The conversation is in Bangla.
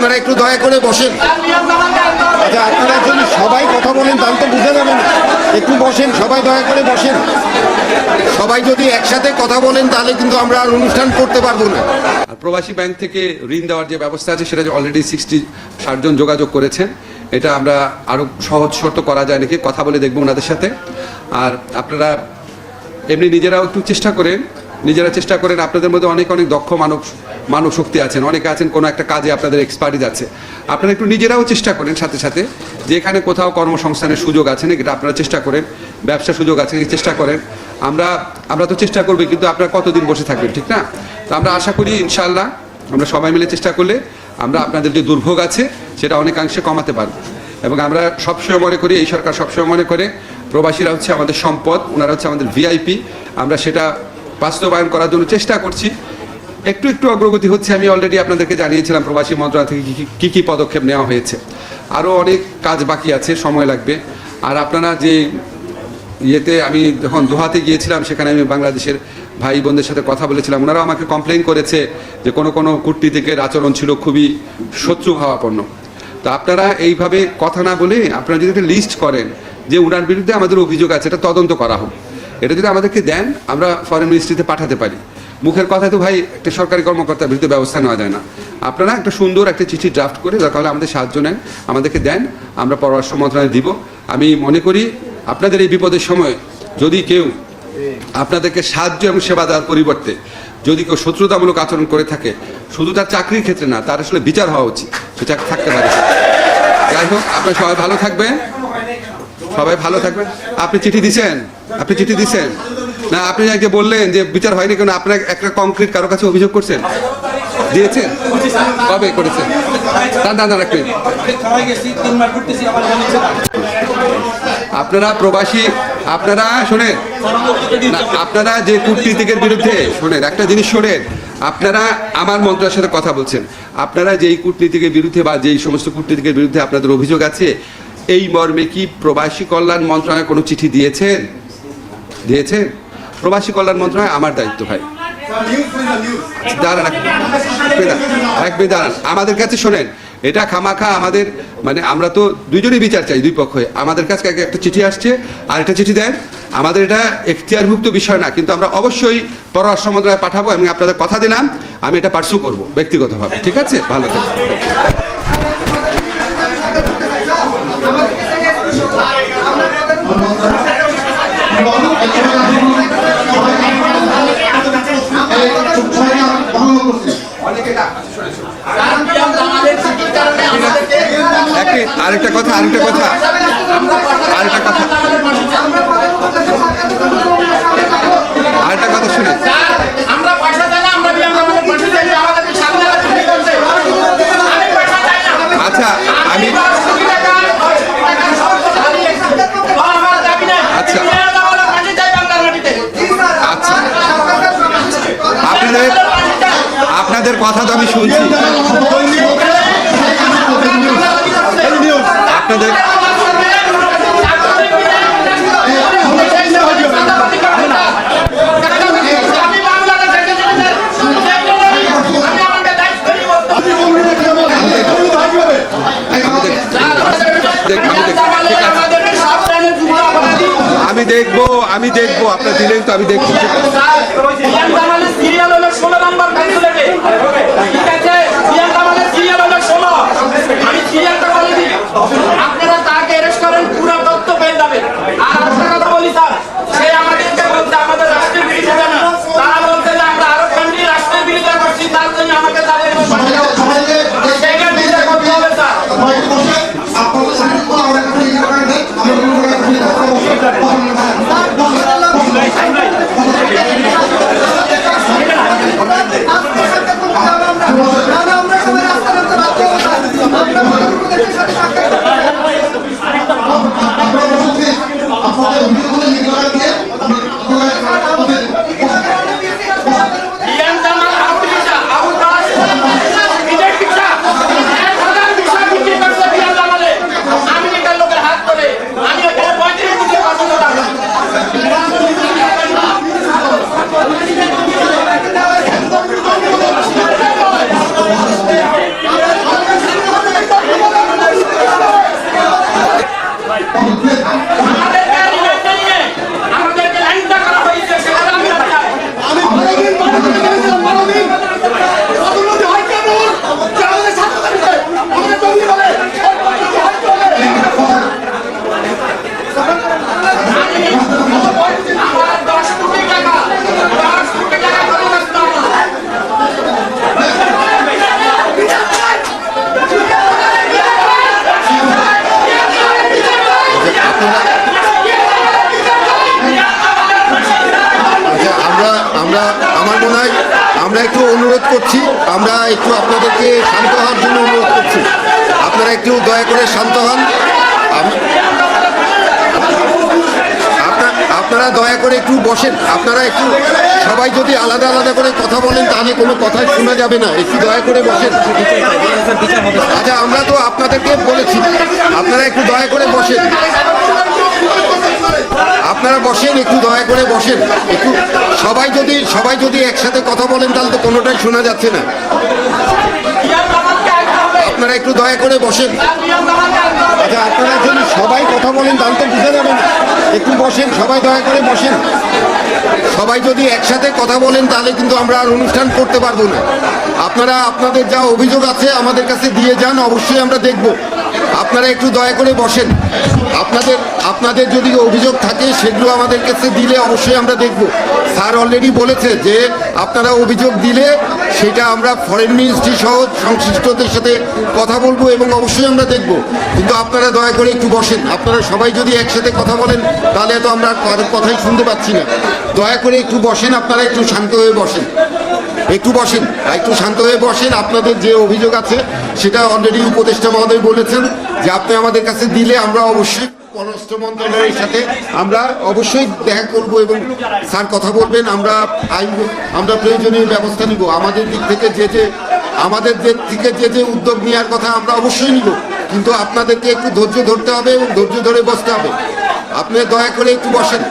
আপনারা একটু দয়া করে বসেন। আচ্ছা আপনারা যদি সবাই কথা বলেন, তাহলে তো বুঝে যাবেন। একটু বসেন, সবাই দয়া করে বসেন। সবাই যদি একসাথে কথা বলেন, তাহলে কিন্তু আমরা আর অনুষ্ঠান করতে পারব না। আর প্রবাসী ব্যাংক থেকে ঋণ দেওয়ার যে ব্যবস্থা আছে, সেটা অলরেডি সিক্সটি ষাটজন যোগাযোগ করেছেন, এটা আমরা আরও সহজ শর্ত করা যায় নাকি? কথা বলে দেখব ওনাদের সাথে। আর আপনারা এমনি নিজেরাও একটু চেষ্টা করেন নিজেরা চেষ্টা করেন, আপনাদের মধ্যে অনেক অনেক দক্ষ মানব মানব শক্তি আছেন। অনেকে আছেন, কোনো একটা কাজে আপনাদের এক্সপার্টিজ আছে আপনারা একটু নিজেরাও চেষ্টা করেন সাথে সাথে। যে এখানে কোথাও কর্মসংস্থানের সুযোগ আছে নাকি, এটা আপনারা চেষ্টা করেন। ব্যবসা সুযোগ আছে চেষ্টা করেন। আমরা আমরা তো চেষ্টা করব, কিন্তু আপনারা কতদিন বসে থাকবেন, ঠিক না? তো আমরা আশা করি ইনশাল্লাহ আমরা সবাই মিলে চেষ্টা করলে আমরা আপনাদের যে দুর্ভোগ আছে, সেটা অনেকাংশে কমাতে পারব। এবং আমরা সবসময় মনে করি, এই সরকার সবসময় মনে করে, প্রবাসীরা হচ্ছে আমাদের সম্পদ, ওনারা হচ্ছে আমাদের ভিআইপি আমরা সেটা বাস্তবায়ন করার জন্য চেষ্টা করছি। একটু একটু অগ্রগতি হচ্ছে, আমি অলরেডি আপনাদেরকে জানিয়েছিলাম, প্রবাসী মন্ত্রণালয় থেকে কী কী- পদক্ষেপ নেওয়া হয়েছে। আরও অনেক কাজ বাকি আছে, সময় লাগবে। আর আপনারা যে ইয়েতে আমি যখন দোহাতে গিয়েছিলাম, সেখানে আমি বাংলাদেশের ভাই বোনদের সাথে কথা বলেছিলাম ওনারা আমাকে কমপ্লেন করেছে যে কোনো কোনো কূটনীতিকের আচরণ ছিল খুবই শত্রু ভাবাপন্ন তো আপনারা এইভাবে কথা না বলে আপনারা যদি একটা লিস্ট করেন যে উনার বিরুদ্ধে আমাদের অভিযোগ আছে, এটা তদন্ত করা হোক। এটা যদি আমাদেরকে দেন, আমরা ফরেন মিনিস্ট্রিতে পাঠাতে পারি। মুখের কথায় তো ভাই, একটা সরকারি কর্মকর্তার বিরুদ্ধে ব্যবস্থা নেওয়া যায় না। আপনারা একটা সুন্দর একটা চিঠি ড্রাফট করে দরকার হলে আমাদের সাহায্য নেন, আমাদেরকে দেন, আমরা পররাষ্ট্র মন্ত্রণালয়ে দিব। আমি মনে করি, আপনাদের এই বিপদের সময় যদি কেউ আপনাদেরকে সাহায্য এবং সেবা দেওয়ার পরিবর্তে যদি কেউ শত্রুতামূলক আচরণ করে থাকে, শুধু তার চাকরির ক্ষেত্রে না, তার আসলে বিচার হওয়া উচিত। সেটা থাকতে পারে। যাই হোক, আপনার সবাই ভালো থাকবেন। সবাই ভালো থাকবেন। আপনি চিঠি দিছেন? আপনি চিঠি দিছেন? না, আপনি আজকে বললেন যে বিচার হয়নি কেন, আপনার একটা কংক্রিট কারও কাছে অভিযোগ করছেন? দিয়েছেন? কবে করেছেন? দাঁড়ান দাঁড়ান রাখবেন আপনারা প্রবাসী, আপনারা শোনেন, না, আপনারা যে কূটনীতিকের বিরুদ্ধে, শোনেন, একটা জিনিস শোনেন, আপনারা আমার মন্ত্রীর সাথে কথা বলছেন। আপনারা যেই কূটনীতিকের বিরুদ্ধে বা যেই সমস্ত কূটনীতিকের বিরুদ্ধে আপনাদের অভিযোগ আছে এই মর্মে কি প্রবাসী কল্যাণ মন্ত্রণালয় কোনো চিঠি দিয়েছেন দিয়েছেন প্রবাসী কল্যাণ মন্ত্রণালয় আমার দায়িত্ব ভাই। দাঁড়ান দাঁড়ান, আমাদের কাছে শোনেন এটা খামাখা আমাদের মানে আমরা তো দুইজনই বিচার চাই দুই পক্ষে আমাদের কাছে এক- একটা চিঠি আসছে আর একটা চিঠি দেন। আমাদের এটা এখতিয়ারভুক্ত বিষয় না কিন্তু আমরা অবশ্যই পররাষ্ট্র মন্ত্রণালয়ে পাঠাবো এবং আপনাদের কথা দিলাম আমি এটা পার্সু করব ব্যক্তিগতভাবে। ঠিক আছে? ভালো মিনিট, আরেকটা কথা আরেকটা কথা আরেকটা কথা আরেকটা কথা শুনে আমরা পয়সা চাই না আমরা বিয়াম আমাদের পয়সা চাই না, আমাদেরকে সামনে রাখতে বলছে আমি পয়সা চাই না আচ্ছা আমি দশ কোটি টাকা দশ কোটি টাকা সব কথা আমি আমার আমার দাবি নাই আচ্ছা। বিয়াম আমাদের পাশে চাই বাংলার মাটিতে আচ্ছা আপনাদের আপনাদের কথা তো আমি শুনছি। আপনাদের আমি দেখব আমি দেখব, আপনার দিলেন তো আমি দেখব Bông. আমরা একটু আপনাদেরকে শান্ত হওয়ার জন্য অনুরোধ করছি। আপনারা একটু দয়া করে শান্ত হন। আপনারা দয়া করে একটু বসেন। আপনারা একটু সবাই যদি আলাদা আলাদা করে কথা বলেন, তাহলে কোনো কথাই শোনা যাবে না। একটু দয়া করে বসেন। আচ্ছা আমরা তো আপনাদেরকে বলেছি। আপনারা একটু দয়া করে বসেন। আপনারা বসেন, একটু দয়া করে বসেন। একটু সবাই যদি সবাই যদি একসাথে কথা বলেন, তাহলে তো কোনোটাই শোনা যাচ্ছে না। আপনারা একটু দয়া করে বসেন। আচ্ছা আপনারা যদি সবাই কথা বলেন, তাহলে তো বুঝে যাবেন একটু বসেন, সবাই দয়া করে বসেন। সবাই যদি একসাথে কথা বলেন, তাহলে কিন্তু আমরা আর অনুষ্ঠান করতে পারব না। আপনারা, আপনাদের যা অভিযোগ আছে আমাদের কাছে দিয়ে যান, অবশ্যই আমরা দেখব। আপনারা একটু দয়া করে বসেন। আপনাদের আপনাদের যদি অভিযোগ থাকে, সেগুলো আমাদের কাছে দিলে অবশ্যই আমরা দেখব। স্যার অলরেডি বলেছে যে আপনারা অভিযোগ দিলে সেটা আমরা ফরেন মিনিস্ট্রি সহ সংশ্লিষ্টদের সাথে কথা বলব এবং অবশ্যই আমরা দেখব। কিন্তু আপনারা দয়া করে একটু বসেন। আপনারা সবাই যদি একসাথে কথা বলেন, তাহলে তো আমরা কথাই শুনতে পাচ্ছি না। দয়া করে একটু বসেন, আপনারা একটু শান্ত হয়ে বসেন। একটু বসেন একটু শান্ত হয়ে বসেন। আপনাদের যে অভিযোগ আছে, সেটা অলরেডি উপদেষ্টা মহোদয় বলেছেন যে আপনি আমাদের কাছে দিলে আমরা অবশ্যই পররাষ্ট্র মন্ত্রণালয়ের সাথে আমরা অবশ্যই দেখা করব এবং স্যার কথা বলবেন, আমরা আইন, আমরা প্রয়োজনীয় ব্যবস্থা নিব। আমাদের দিক থেকে যে যে, আমাদের দিক থেকে যে যে উদ্যোগ নেওয়ার কথা আমরা অবশ্যই নিব। কিন্তু আপনাদেরকে একটু ধৈর্য ধরতে হবে এবং ধৈর্য ধরে বসতে হবে। আপনি দয়া করে একটু বসেন।